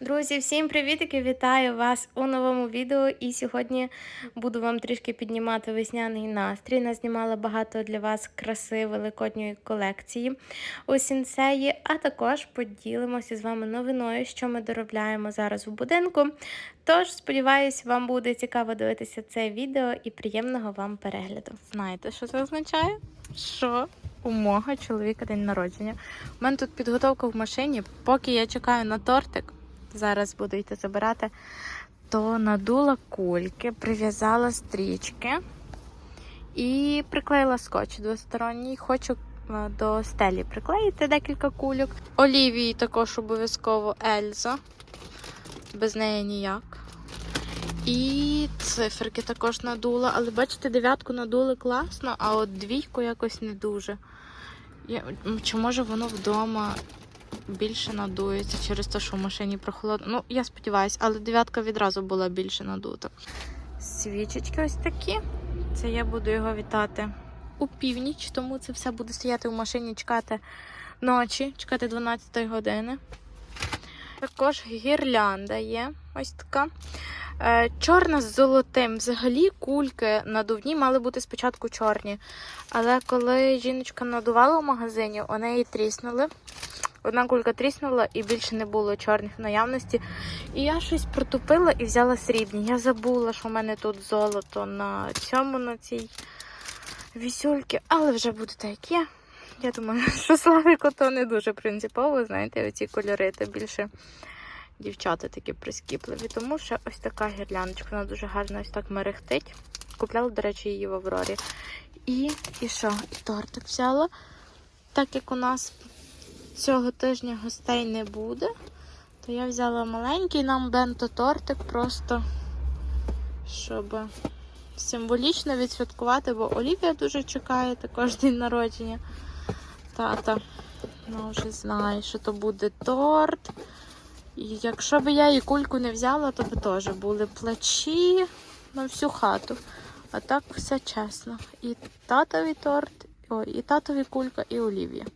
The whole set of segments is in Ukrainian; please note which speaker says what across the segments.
Speaker 1: Друзі, всім привітики! Вітаю вас у новому відео. І сьогодні буду вам трішки піднімати весняний настрій. Назнімала багато для вас краси великодньої колекції у сінсеї, а також поділимося з вами новиною, що ми доробляємо зараз в будинку. Тож, сподіваюсь, вам буде цікаво дивитися це відео і приємного вам перегляду. Знаєте, що це означає? Що у мого чоловіка день народження. У мене тут підготовка в машині, поки я чекаю на тортик зараз буду йти забирати, то надула кульки, прив'язала стрічки і приклеїла скотч двосторонній. Хочу е, до стелі приклеїти декілька кульок. Олівії також обов'язково Ельза. Без неї ніяк. І циферки також надула. Але бачите, дев'ятку надули класно, а от двійку якось не дуже. Я, чи може воно вдома більше надується через те, що в машині прохолодно. Ну, я сподіваюся, але дев'ятка відразу була більше надута. Свічечки ось такі. Це я буду його вітати у північ, тому це все буде стояти в машині, чекати ночі, чекати 12 години. Також гірлянда є ось така. Е, Чорна з золотим. Взагалі кульки надувні мали бути спочатку чорні. Але коли жіночка надувала в магазині, у неї тріснули. Одна кулька тріснула і більше не було чорних наявності. І я щось протупила і взяла срібні. Я забула, що в мене тут золото на цьому, на цій вісюльці, але вже буде так, як є. Я думаю, що Славіку то не дуже принципово, знаєте, оці кольори то більше дівчата такі прискіпливі. Тому що ось така гірляндочка, вона дуже гарно ось так мерехтить. Купляла, до речі, її в Аврорі. І, і що? І тортик взяла. Так як у нас цього тижня гостей не буде, то я взяла маленький нам бенто-тортик, просто щоб символічно відсвяткувати, бо Олівія дуже чекає також день народження. Тата ну, вже знає, що то буде торт. І якщо б я її кульку не взяла, то б теж були плачі на всю хату. А так все чесно. І татовий торт, ой, і татові кулька, і Олівія.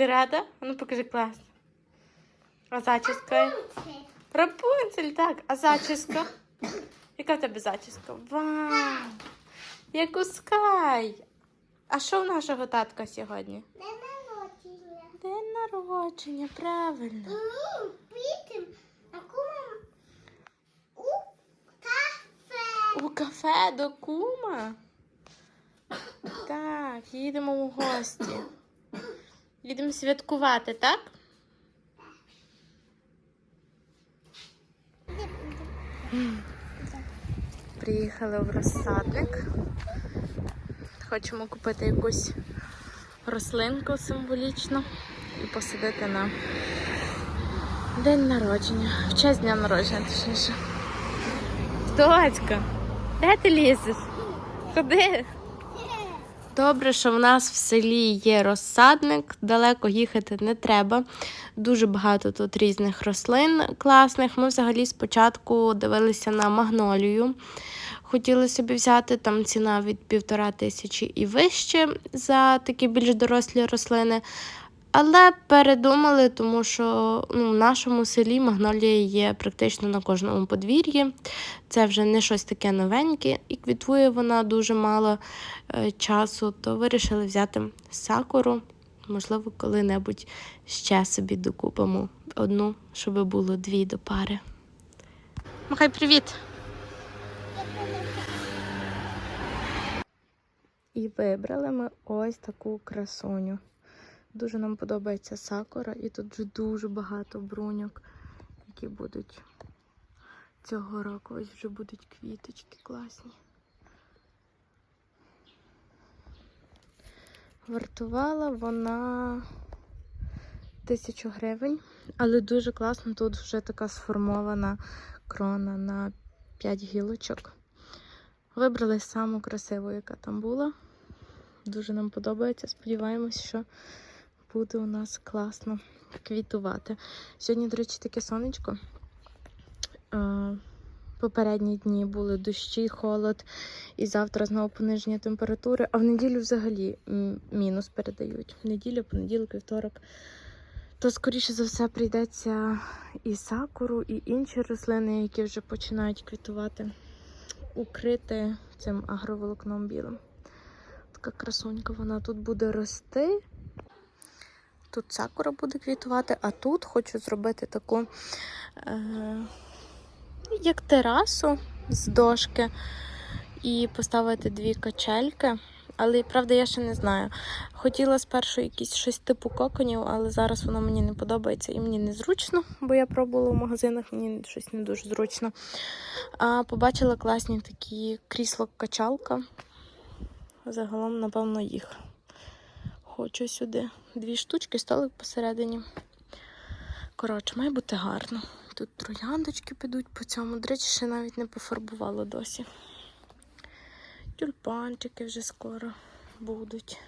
Speaker 1: Ти рада? Ну покажи клас. А зачіска? Рапунцель, так. А зачіска? Яка в тебе зачіска? Вау! Як у Скай! А що в нашого татка сьогодні?
Speaker 2: День народження.
Speaker 1: День народження, правильно.
Speaker 2: У кафе
Speaker 1: до кума. Так, їдемо у гості. Їдемо святкувати, так? Приїхали в розсадник. Хочемо купити якусь рослинку символічну і посадити на день народження. В честь дня народження, точніше. Тоцька, де ти лізеш? Ходи. Добре, що в нас в селі є розсадник, далеко їхати не треба. Дуже багато тут різних рослин класних. Ми взагалі спочатку дивилися на магнолію. Хотіли собі взяти там ціна від півтора тисячі і вище за такі більш дорослі рослини. Але передумали, тому що ну, в нашому селі магнолія є практично на кожному подвір'ї. Це вже не щось таке новеньке, і квітує вона дуже мало е, часу, то вирішили взяти сакуру. Можливо, коли-небудь ще собі докупимо одну, щоб було дві до пари. Махай привіт! І вибрали ми ось таку красуню. Дуже нам подобається сакура, і тут вже дуже багато бруньок, які будуть цього року. Ось вже будуть квіточки класні. Вартувала вона тисячу гривень, але дуже класно. Тут вже така сформована крона на 5 гілочок. Вибрали саму красиву, яка там була. Дуже нам подобається. Сподіваємось, що буде у нас класно квітувати. Сьогодні, до речі, таке сонечко. Попередні дні були дощі, холод, і завтра знову пониження температури, а в неділю взагалі мінус передають. В неділю, понеділок, вівторок. То, скоріше за все, прийдеться і сакуру, і інші рослини, які вже починають квітувати, укрити цим агроволокном білим. Така красунька вона тут буде рости. Тут сакура буде квітувати, а тут хочу зробити таку. Е- як терасу з дошки і поставити дві качельки. Але правда, я ще не знаю. Хотіла спершу якісь щось типу коконів, але зараз воно мені не подобається і мені незручно, бо я пробувала в магазинах, мені щось не дуже зручно. А побачила класні такі крісло-качалка. Загалом, напевно, їх. Хочу сюди дві штучки, столик посередині. Коротше, має бути гарно. Тут трояндочки підуть по цьому. До речі, ще навіть не пофарбувала досі. Тюльпанчики вже скоро будуть.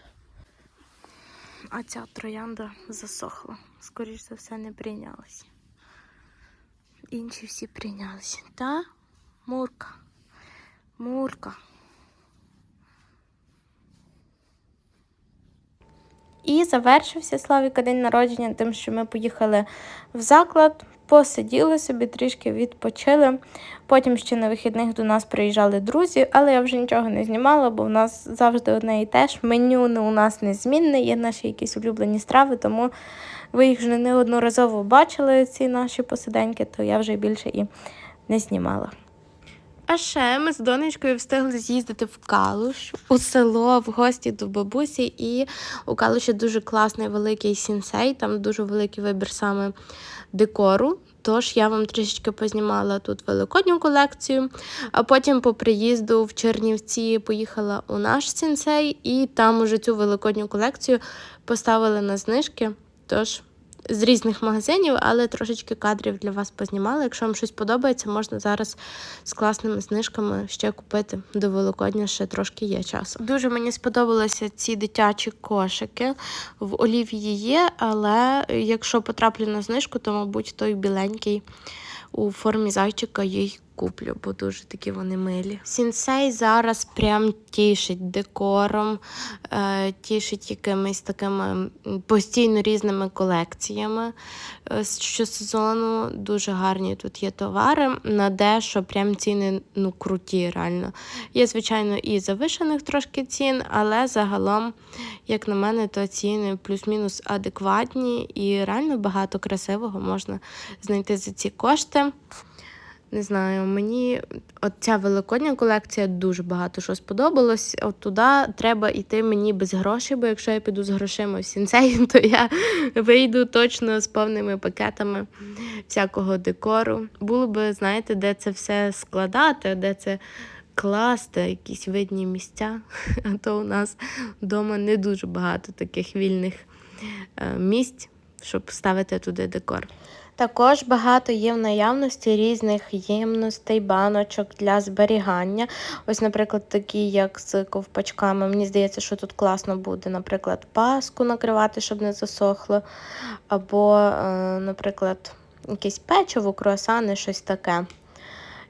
Speaker 1: А ця троянда засохла. Скоріше за все, не прийнялася. Інші всі прийнялися. Та Мурка. Мурка. І завершився Славіка день народження тим, що ми поїхали в заклад, посиділи собі, трішки відпочили. Потім ще на вихідних до нас приїжджали друзі, але я вже нічого не знімала, бо в нас завжди одне і те ж. Меню не у нас незмінне, є наші якісь улюблені страви, тому ви їх вже неодноразово бачили, ці наші посиденьки, то я вже більше і не знімала. А ще ми з донечкою встигли з'їздити в Калуш у село в гості до бабусі. І у Калуші дуже класний великий сінсей, там дуже великий вибір саме декору. Тож я вам трішечки познімала тут великодню колекцію, а потім по приїзду в Чернівці поїхала у наш сінсей, і там уже цю великодню колекцію поставили на знижки. Тож з різних магазинів, але трошечки кадрів для вас познімала. Якщо вам щось подобається, можна зараз з класними знижками ще купити. До Великодня ще трошки є часу. Дуже мені сподобалися ці дитячі кошики. В олів'ї є, але якщо потраплю на знижку, то, мабуть, той біленький у формі зайчика їй куплю, бо дуже такі вони милі. Сінсей зараз прям тішить декором, е, тішить якимись такими постійно різними колекціями е, щосезону. Дуже гарні тут є товари. На дещо прям ціни ну, круті, реально. Є, звичайно, і завишених трошки цін, але загалом, як на мене, то ціни плюс-мінус адекватні і реально багато красивого можна знайти за ці кошти. Не знаю, мені от ця великодня колекція дуже багато що сподобалось. От туди треба йти мені без грошей, бо якщо я піду з грошима в сінцей, то я вийду точно з повними пакетами всякого декору. Було би, знаєте, де це все складати, де це класти, якісь видні місця. А то у нас вдома не дуже багато таких вільних е, місць, щоб ставити туди декор. Також багато є в наявності різних ємностей, баночок для зберігання. Ось, наприклад, такі, як з ковпачками. Мені здається, що тут класно буде, наприклад, паску накривати, щоб не засохло. Або, е, наприклад, якесь печиво, круасани, щось таке.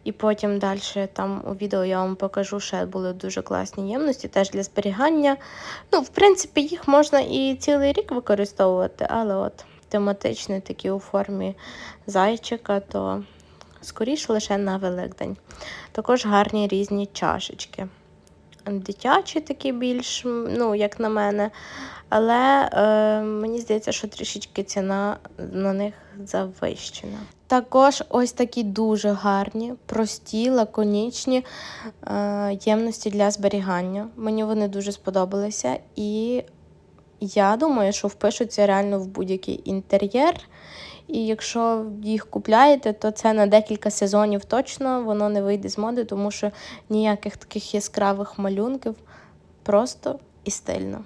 Speaker 1: І потім далі там у відео я вам покажу, ще були дуже класні ємності, теж для зберігання. Ну, в принципі, їх можна і цілий рік використовувати, але от тематичні такі у формі зайчика, то скоріше лише на Великдень. Також гарні різні чашечки. Дитячі такі більш, ну, як на мене. Але е, мені здається, що трішечки ціна на них завищена. Також ось такі дуже гарні, прості, лаконічні е, ємності для зберігання. Мені вони дуже сподобалися. І я думаю, що впишуться реально в будь-який інтер'єр. І якщо їх купляєте, то це на декілька сезонів точно воно не вийде з моди, тому що ніяких таких яскравих малюнків просто і стильно.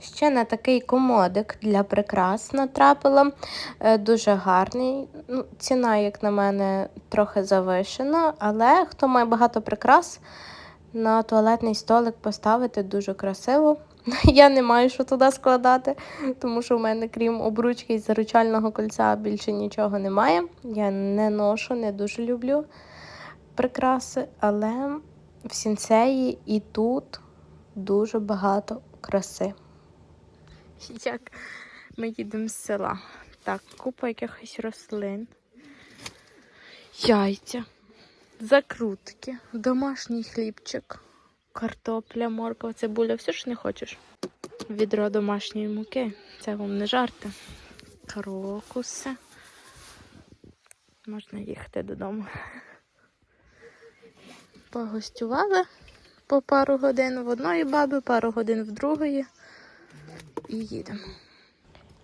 Speaker 1: Ще на такий комодик для прикрас натрапила. Е, Дуже гарний. Ну, ціна, як на мене, трохи завишена, але хто має багато прикрас, на туалетний столик поставити дуже красиво. Я не маю що туди складати, тому що в мене, крім обручки і заручального кольця, більше нічого немає. Я не ношу, не дуже люблю прикраси, але в сінцеї і тут дуже багато краси. Як ми їдемо з села. Так, купа якихось рослин, яйця, закрутки, домашній хлібчик, картопля, морква, цибуля. Все ж не хочеш. Відро домашньої муки. Це вам не жарти. Крокуси. Можна їхати додому. Погостювали по пару годин в одної баби, пару годин в другої. І їдемо.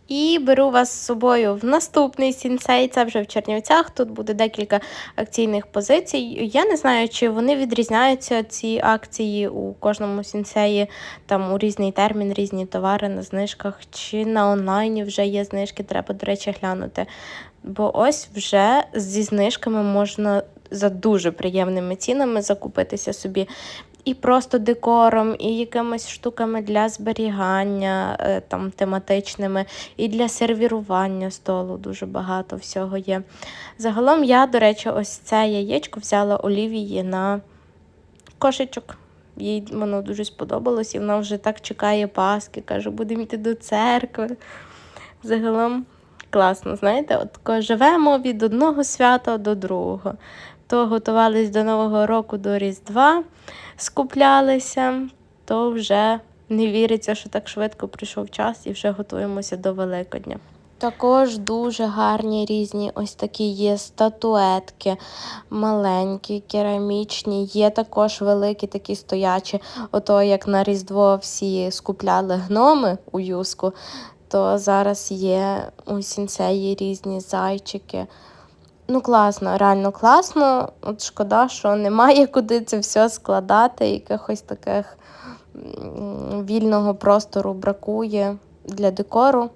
Speaker 1: І беру вас з собою в наступний сінсей. Це вже в Чернівцях. Тут буде декілька акційних позицій. Я не знаю, чи вони відрізняються ці акції у кожному сінсеї, там у різний термін, різні товари на знижках, чи на онлайні вже є знижки, треба, до речі, глянути. Бо ось вже зі знижками можна за дуже приємними цінами закупитися собі і просто декором, і якимись штуками для зберігання, е, там тематичними, і для сервірування столу дуже багато всього є. Загалом я, до речі, ось це яєчко взяла Олівії на кошечок. Їй воно дуже сподобалось, і вона вже так чекає Пасхи, каже, будемо йти до церкви. Загалом класно, знаєте, от живемо від одного свята до другого. То готувались до Нового року, до Різдва, скуплялися, то вже не віриться, що так швидко прийшов час і вже готуємося до Великодня. Також дуже гарні різні ось такі є статуетки, маленькі, керамічні, є також великі такі стоячі. Ото як на Різдво всі скупляли гноми у юску, то зараз є у сінцеї різні зайчики. Ну, класно, реально класно. От шкода, що немає куди це все складати, якихось таких вільного простору бракує для декору.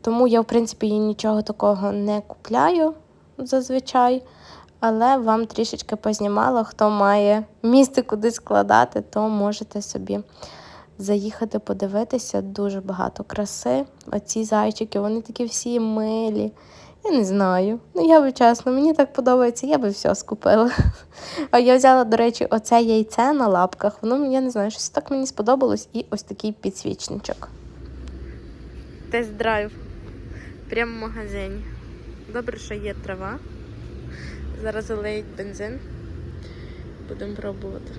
Speaker 1: Тому я, в принципі, нічого такого не купляю зазвичай. Але вам трішечки познімала, хто має місце куди складати, то можете собі заїхати подивитися. Дуже багато краси. Оці зайчики, вони такі всі милі. Я не знаю. Ну, я би чесно, мені так подобається, я би все скупила. А я взяла, до речі, оце яйце на лапках. Воно, я не знаю, щось так мені сподобалось. І ось такий підсвічничок. Тест-драйв. Прямо в магазині. Добре, що є трава. Зараз залиють бензин. Будемо пробувати.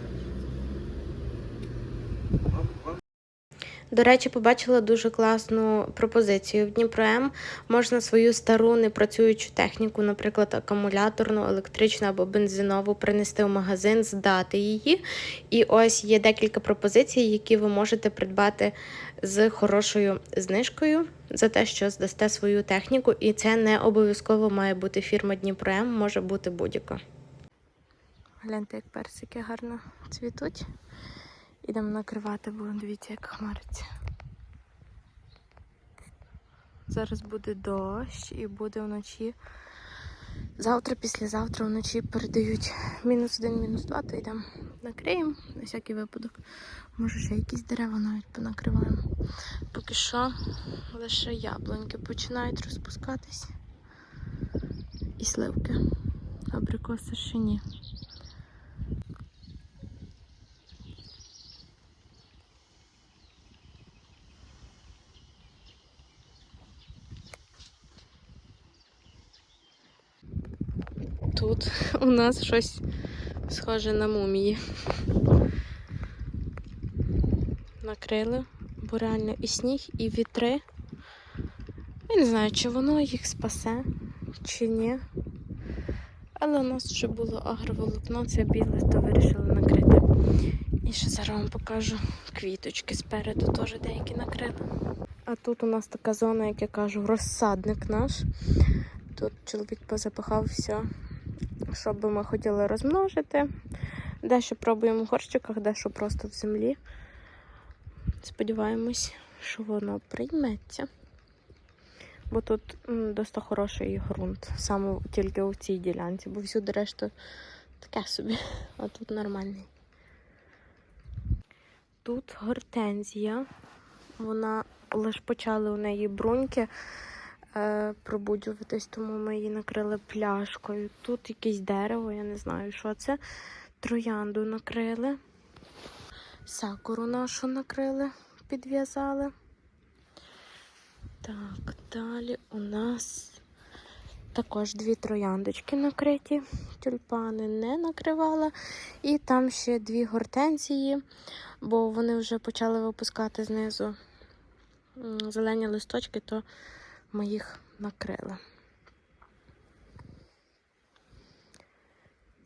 Speaker 1: До речі, побачила дуже класну пропозицію в Дніпром. Можна свою стару непрацюючу техніку, наприклад, акумуляторну, електричну або бензинову, принести в магазин, здати її. І ось є декілька пропозицій, які ви можете придбати з хорошою знижкою за те, що здасте свою техніку. І це не обов'язково має бути фірма Дніпром, може бути будь-яка. Гляньте, як персики гарно цвітуть. Ідемо накривати, бо дивіться, як хмариться. Зараз буде дощ і буде вночі. Завтра, післязавтра вночі передають мінус один, мінус два, то йдемо накриємо на всякий випадок. Може ще якісь дерева навіть понакриваємо. Поки що лише яблуньки починають розпускатись. І сливки. Абрикоси ще ні. Тут у нас щось схоже на мумії. Накрили, бо і сніг, і вітри. Я не знаю, чи воно їх спасе, чи ні. Але у нас вже було агроволокно, це біле, то вирішили накрити. І ще зараз вам покажу квіточки спереду, теж деякі накрили. А тут у нас така зона, як я кажу, розсадник наш. Тут чоловік позапихав все, що би ми хотіли розмножити. Дещо пробуємо в горщиках, дещо просто в землі. Сподіваємось, що воно прийметься. Бо тут досить хороший ґрунт, саме тільки у цій ділянці, бо всюди решта таке собі, а тут нормальний. Тут гортензія. Вона лише почали у неї бруньки пробуджуватись, тому ми її накрили пляшкою. Тут якесь дерево, я не знаю, що це. Троянду накрили. Сакуру нашу накрили, підв'язали. Так, далі у нас також дві трояндочки накриті. Тюльпани не накривала. І там ще дві гортензії, бо вони вже почали випускати знизу зелені листочки, то ми їх накрили.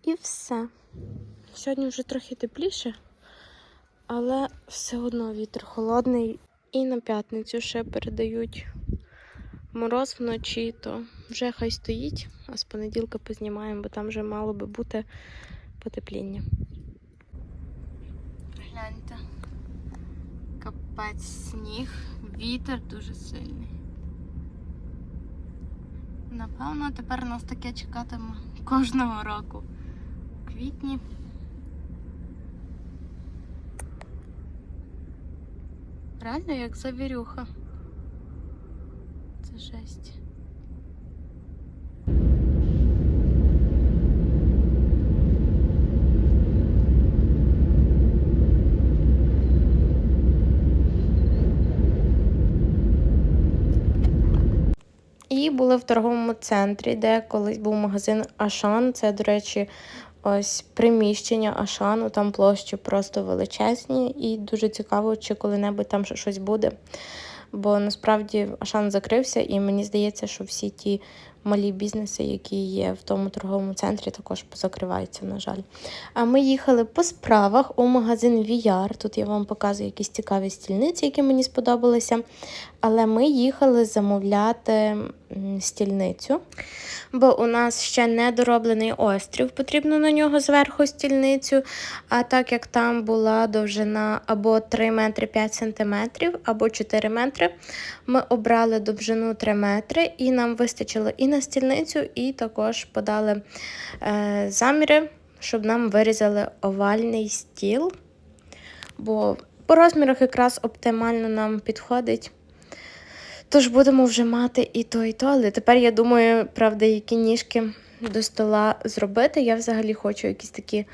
Speaker 1: І все. Сьогодні вже трохи тепліше, але все одно вітер холодний. І на п'ятницю ще передають мороз вночі, то вже хай стоїть, а з понеділка познімаємо, бо там вже мало би бути потепління. Гляньте, капець сніг, вітер дуже сильний. Напевно, тепер нас таке чекатиме кожного року. У квітні. Реально як завірюха. Це жесть. І були в торговому центрі, де колись був магазин Ашан. Це, до речі, ось приміщення Ашану, там площі просто величезні, і дуже цікаво, чи коли-небудь там щось буде. Бо насправді Ашан закрився, і мені здається, що всі ті малі бізнеси, які є в тому торговому центрі, також позакриваються, на жаль. А ми їхали по справах у магазин VR. Тут я вам показую якісь цікаві стільниці, які мені сподобалися. Але ми їхали замовляти стільницю, бо у нас ще не дороблений острів, потрібно на нього зверху стільницю. А так як там була довжина або 3 метри 5 сантиметрів, або 4 метри, ми обрали довжину 3 метри і нам вистачило і на стільницю, і також подали е, заміри, щоб нам вирізали овальний стіл. Бо по розмірах якраз оптимально нам підходить. Тож будемо вже мати і то, і то. Але тепер я думаю, правда, які ніжки до стола зробити. Я взагалі хочу якісь такі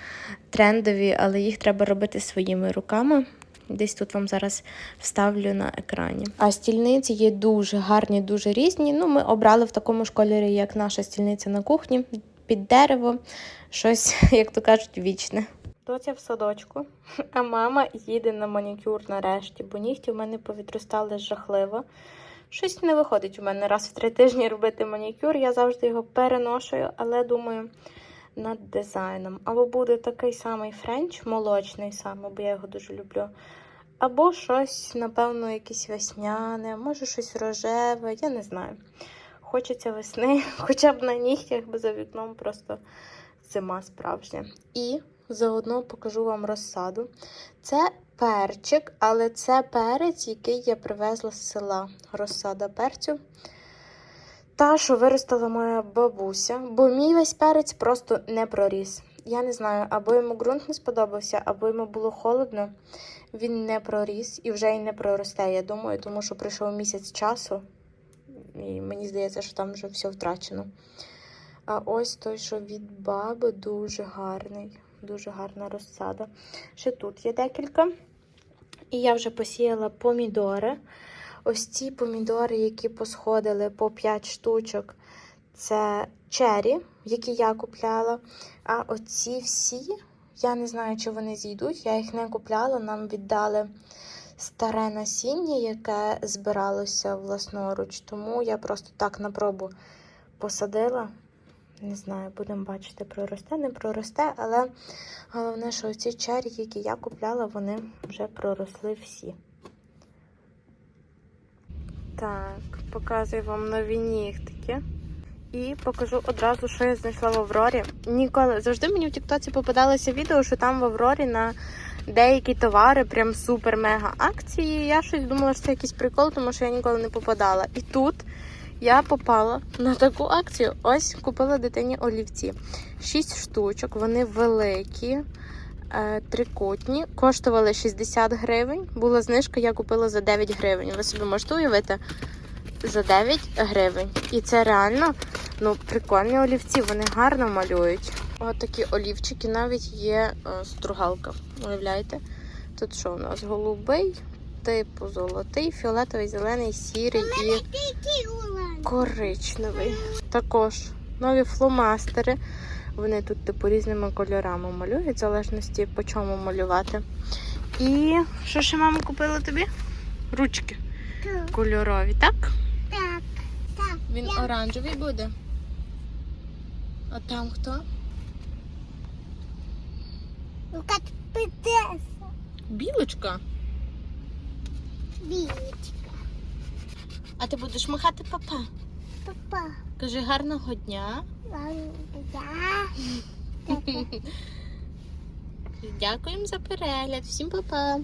Speaker 1: трендові, але їх треба робити своїми руками. Десь тут вам зараз вставлю на екрані. А стільниці є дуже гарні, дуже різні. Ну, ми обрали в такому ж кольорі, як наша стільниця на кухні, під дерево, щось, як то кажуть, вічне. Доця в садочку, а мама їде на манікюр нарешті, бо нігті в мене повідростали жахливо. Щось не виходить у мене раз в три тижні робити манікюр. Я завжди його переношую, але думаю над дизайном. Або буде такий самий френч, молочний саме, бо я його дуже люблю. Або щось, напевно, якесь весняне, може щось рожеве, я не знаю. Хочеться весни, хоча б на нігтях, бо за вікном просто зима справжня. І заодно покажу вам розсаду. Це перчик, але це перець, який я привезла з села. Розсада перцю. Та, що виростила моя бабуся, бо мій весь перець просто не проріс. Я не знаю, або йому ґрунт не сподобався, або йому було холодно. Він не проріс і вже й не проросте, я думаю, тому що пройшов місяць часу, і мені здається, що там вже все втрачено. А ось той, що від баби, дуже гарний, дуже гарна розсада. Ще тут є декілька. І я вже посіяла помідори. Ось ці помідори, які посходили по 5 штучок, це чері, які я купляла. А оці всі, я не знаю, чи вони зійдуть. Я їх не купляла, нам віддали старе насіння, яке збиралося власноруч. Тому я просто так на пробу посадила. Не знаю, будемо бачити, проросте, не проросте, але головне, що ці чері, які я купляла, вони вже проросли всі. Так, показую вам нові нігтики. І покажу одразу, що я знайшла в Аврорі. Ніколи завжди мені в Тіктоці попадалося відео, що там в Аврорі на деякі товари прям супер-мега акції. Я щось думала, що це якийсь прикол, тому що я ніколи не попадала. І тут я попала на таку акцію. Ось купила дитині олівці. Шість штучок, вони великі, е, трикутні, коштували 60 гривень. Була знижка, я купила за 9 гривень. Ви собі можете уявити? За 9 гривень. І це реально ну, прикольні олівці, вони гарно малюють. Ось такі олівчики, навіть є е, стругалка. Уявляєте? Тут що у нас? Голубий, типу золотий, фіолетовий, зелений, сірий і коричневий. Також нові фломастери. Вони тут типу різними кольорами малюють, в залежності по чому малювати. І що ще мама купила тобі? Ручки кольорові,
Speaker 2: так.
Speaker 1: Він
Speaker 2: Я-
Speaker 1: оранжевий буде. А там хто?
Speaker 2: Ну, как принцесса.
Speaker 1: Білочка.
Speaker 2: Білочка.
Speaker 1: А ти будеш махати папа.
Speaker 2: Папа.
Speaker 1: Кажи гарного дня.
Speaker 2: Я.
Speaker 1: Дякуємо за перегляд. Всім папа.